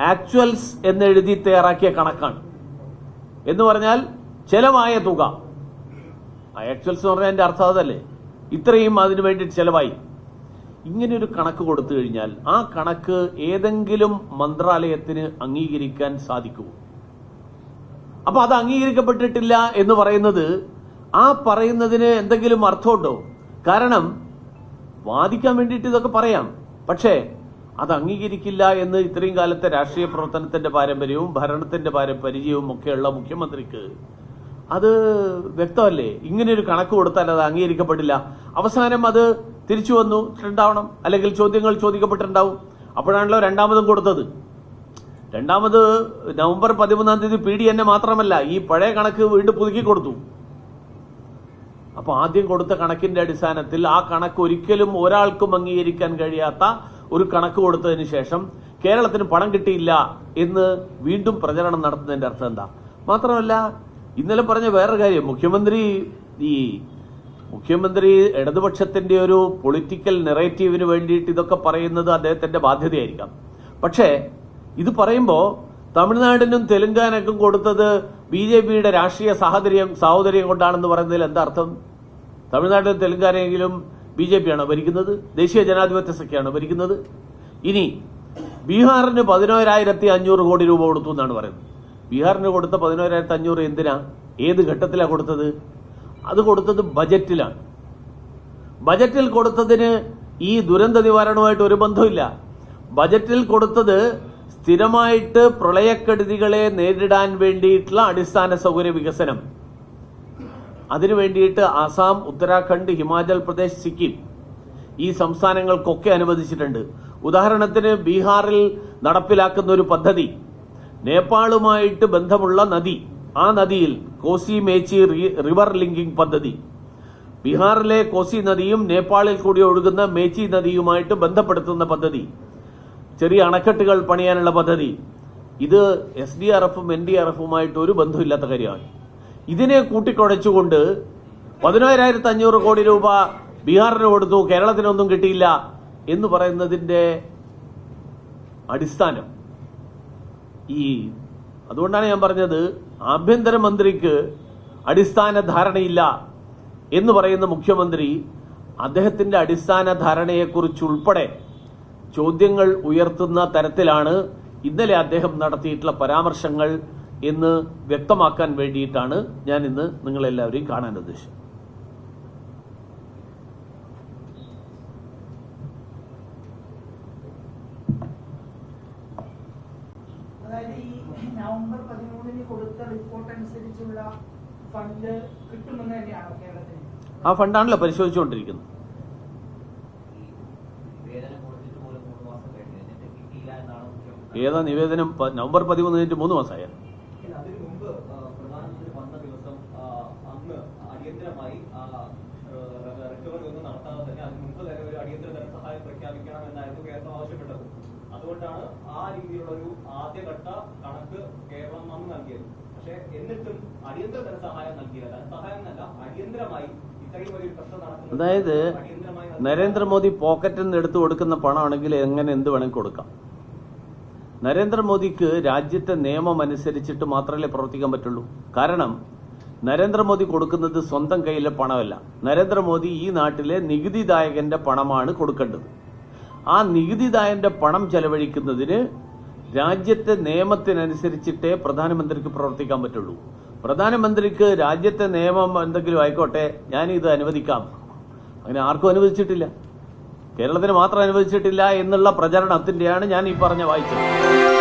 Actuals എന്നെഴുതി തയ്യാറാക്കിയ കണക്കാണ്. എന്ന് പറഞ്ഞാൽ ചെലവായ തുക. ആക്ച്വൽസ് എന്ന് പറഞ്ഞാൽ എന്റെ അർത്ഥം അതല്ലേ? ഇത്രയും അതിന് വേണ്ടി ചെലവായി. ഇങ്ങനെ ഒരു കണക്ക് കൊടുത്തു കഴിഞ്ഞാൽ ആ കണക്ക് ഏതെങ്കിലും മന്ത്രാലയത്തിന് അംഗീകരിക്കാൻ സാധിക്കുമോ? അപ്പൊ അത് അംഗീകരിക്കപ്പെട്ടിട്ടില്ല എന്ന് പറയുന്നത് ആ പറയുന്നതിന് എന്തെങ്കിലും അർത്ഥമുണ്ടോ? കാരണം വാദിക്കാൻ വേണ്ടിയിട്ട് ഇതൊക്കെ പറയാം. പക്ഷേ അത് അംഗീകരിക്കില്ല എന്ന് ഇത്രയും കാലത്തെ രാഷ്ട്രീയ പ്രവർത്തനത്തിന്റെ പാരമ്പര്യവും ഭരണത്തിന്റെ പാര പരിചയവും ഒക്കെയുള്ള മുഖ്യമന്ത്രിക്ക് അത് വ്യക്തമല്ലേ? ഇങ്ങനെ ഒരു കണക്ക് കൊടുത്താൽ അത് അംഗീകരിക്കപ്പെടില്ല. അവസാനം അത് തിരിച്ചു വന്നു. ഉണ്ടാവണം അല്ലെങ്കിൽ ചോദ്യങ്ങൾ ചോദിക്കപ്പെട്ടിട്ടുണ്ടാവും. അപ്പോഴാണല്ലോ രണ്ടാമതും കൊടുത്തത്. രണ്ടാമത് നവംബർ പതിമൂന്നാം തീയതി പി ഡി എന്നെ മാത്രമല്ല ഈ പഴയ കണക്ക് വീണ്ടും പുതുക്കി കൊടുത്തു. അപ്പൊ ആദ്യം കൊടുത്ത കണക്കിന്റെ അടിസ്ഥാനത്തിൽ ആ കണക്ക് ഒരിക്കലും ഒരാൾക്കും അംഗീകരിക്കാൻ കഴിയാത്ത ഒരു കണക്ക് കൊടുത്തതിന് ശേഷം കേരളത്തിന് പണം കിട്ടിയില്ല എന്ന് വീണ്ടും പ്രചരണം നടത്തുന്നതിന്റെ അർത്ഥം എന്താ? മാത്രമല്ല ഇന്നലെ പറഞ്ഞ വേറൊരു കാര്യം. മുഖ്യമന്ത്രി ഈ മുഖ്യമന്ത്രി ഇടതുപക്ഷത്തിന്റെ ഒരു പൊളിറ്റിക്കൽ നെറേറ്റീവിന് വേണ്ടിയിട്ട് ഇതൊക്കെ പറയുന്നത് അദ്ദേഹത്തിന്റെ ബാധ്യതയായിരിക്കാം. പക്ഷേ ഇത് പറയുമ്പോൾ തമിഴ്നാടിനും തെലുങ്കാനക്കും കൊടുത്തത് ബി ജെ പിയുടെ രാഷ്ട്രീയ സാഹചര്യം സാഹോദര്യം കൊണ്ടാണെന്ന് പറയുന്നതിൽ എന്താ അർത്ഥം? തമിഴ്നാട്ടിലും തെലങ്കാനയെങ്കിലും ബി ജെ പിയാണോ ഭരിക്കുന്നത് ദേശീയ ജനാധിപത്യ സഖ്യമാണ് ഭരിക്കുന്നത്. ഇനി ബീഹാറിന് പതിനോരായിരത്തി അഞ്ഞൂറ് കോടി രൂപ കൊടുത്തു എന്നാണ് പറയുന്നത്. ബീഹാറിന് കൊടുത്ത പതിനോരായിരത്തി അഞ്ഞൂറ് എന്തിനാ? ഏത് ഘട്ടത്തിലാണ് കൊടുത്തത്? അത് കൊടുത്തത് ബജറ്റിലാണ്. ബജറ്റിൽ കൊടുത്തതിന് ഈ ദുരന്ത നിവാരണവുമായിട്ട് ഒരു ബന്ധമില്ല ബജറ്റിൽ കൊടുത്തത് സ്ഥിരമായിട്ട് പ്രളയക്കെടുതികളെ നേരിടാൻ വേണ്ടിയിട്ടുള്ള അടിസ്ഥാന സൗകര്യ വികസനം. അതിനു വേണ്ടിയിട്ട് ആസാം ഉത്തരാഖണ്ഡ് ഹിമാചൽ പ്രദേശ് സിക്കിം ഈ സംസ്ഥാനങ്ങൾക്കൊക്കെ അനുവദിച്ചിട്ടുണ്ട്. ഉദാഹരണത്തിന് ബീഹാറിൽ നടപ്പിലാക്കുന്ന ഒരു പദ്ധതി നേപ്പാളുമായിട്ട് ബന്ധമുള്ള നദി. ആ നദിയിൽ കോസി മേച്ചി റിവർ ലിങ്കിംഗ് പദ്ധതി. ബീഹാറിലെ കോസി നദിയും നേപ്പാളിൽ കൂടി ഒഴുകുന്ന മേച്ചി നദിയുമായിട്ട് ബന്ധപ്പെടുത്തുന്ന പദ്ധതി. ചെറിയ അണക്കെട്ടുകൾ പണിയാനുള്ള പദ്ധതി. ഇത് എസ് ഡി ആർ എഫും എൻ ഡി ആർ എഫുമായിട്ട് ഒരു ബന്ധമില്ലാത്ത കാര്യമാണ്. ഇതിനെ കൂട്ടിക്കുഴച്ചുകൊണ്ട് പതിനായിരത്തി അഞ്ഞൂറ് കോടി രൂപ ബീഹാറിന് കൊടുത്തു കേരളത്തിനൊന്നും കിട്ടിയില്ല എന്ന് പറയുന്നതിന്റെ അടിസ്ഥാനം. ഈ അതുകൊണ്ടാണ് ഞാൻ പറഞ്ഞത് ആഭ്യന്തരമന്ത്രിക്ക് അടിസ്ഥാന ധാരണയില്ല എന്ന് പറയുന്ന മുഖ്യമന്ത്രി അദ്ദേഹത്തിന്റെ അടിസ്ഥാന ധാരണയെക്കുറിച്ചുൾപ്പെടെ ചോദ്യങ്ങൾ ഉയർത്തുന്ന തരത്തിലാണ് ഇന്നലെ അദ്ദേഹം നടത്തിയിട്ടുള്ള പരാമർശങ്ങൾ എന്ന് വ്യക്തമാക്കാൻ വേണ്ടിയിട്ടാണ് ഞാൻ ഇന്ന് നിങ്ങളെല്ലാവരെയും കാണാൻ ഉദ്ദേശിച്ചത്. ഈ നവംബർ പതിമൂന്നിന് കൊടുത്ത റിപ്പോർട്ട് അനുസരിച്ചുള്ള ഫണ്ട് കിട്ടുമെന്ന് തന്നെയാണോ കേരളത്തിന്? ആ ഫണ്ടാണല്ലോ പരിശോധിച്ചുകൊണ്ടിരിക്കുന്നത്. ഏതാ നിവേദനം? നവംബർ പതിമൂന്ന് കഴിഞ്ഞിട്ട് മൂന്ന് മാസമായ ഇല്ല, അതിനു മുമ്പ് ആ, പ്രധാനമന്ത്രി വന്ന ദിവസം ആ, അന്ന് അടിയന്തരമായി ആ, റി- റിക്കവറി ഒന്നും നടത്താതെ തന്നെ അതിന് മുമ്പ് തന്നെ ഒരു അടിയന്തര ധനസഹായം പ്രഖ്യാപിക്കണം എന്നായിരുന്നു കേരളം ആവശ്യപ്പെട്ടത്. അതുകൊണ്ടാണ് ആ രീതിയിലുള്ള ഒരു ആദ്യഘട്ട കണക്ക് കേരളം അന്ന് നൽകിയത്. പക്ഷെ എന്നിട്ടും അടിയന്തര ധനസഹായം നൽകിയ ധനസഹായം എന്നല്ല അടിയന്തരമായി അതായത് നരേന്ദ്രമോദി പോക്കറ്റിൽ നിന്ന് എടുത്തു കൊടുക്കുന്ന പണമാണെങ്കിൽ എങ്ങനെ എന്ത് വേണമെങ്കിൽ കൊടുക്കാം. നരേന്ദ്രമോദിക്ക് രാജ്യത്തെ നിയമം അനുസരിച്ചിട്ട് മാത്രമല്ലേ പ്രവർത്തിക്കാൻ പറ്റുള്ളൂ. കാരണം നരേന്ദ്രമോദി കൊടുക്കുന്നത് സ്വന്തം കയ്യിലെ പണമല്ല. നരേന്ദ്രമോദി ഈ നാട്ടിലെ നികുതിദായകന്റെ പണമാണ് കൊടുക്കേണ്ടത്. ആ നികുതിദായന്റെ പണം ചെലവഴിക്കുന്നതിന് രാജ്യത്തെ നിയമത്തിനനുസരിച്ചിട്ടേ പ്രധാനമന്ത്രിക്ക് പ്രവർത്തിക്കാൻ പറ്റുള്ളൂ. പ്രധാനമന്ത്രിക്ക് രാജ്യത്തെ നിയമം എന്തെങ്കിലും ആയിക്കോട്ടെ ഞാൻ ഇത് അനുവദിക്കാം. അങ്ങനെ ആർക്കും അനുവദിച്ചിട്ടില്ല. കേരളത്തിന് മാത്രം അനുവദിച്ചിട്ടില്ല എന്നുള്ള പ്രചരണത്തിന്റെയാണ് ഞാൻ ഈ പറഞ്ഞ വായിച്ചത്.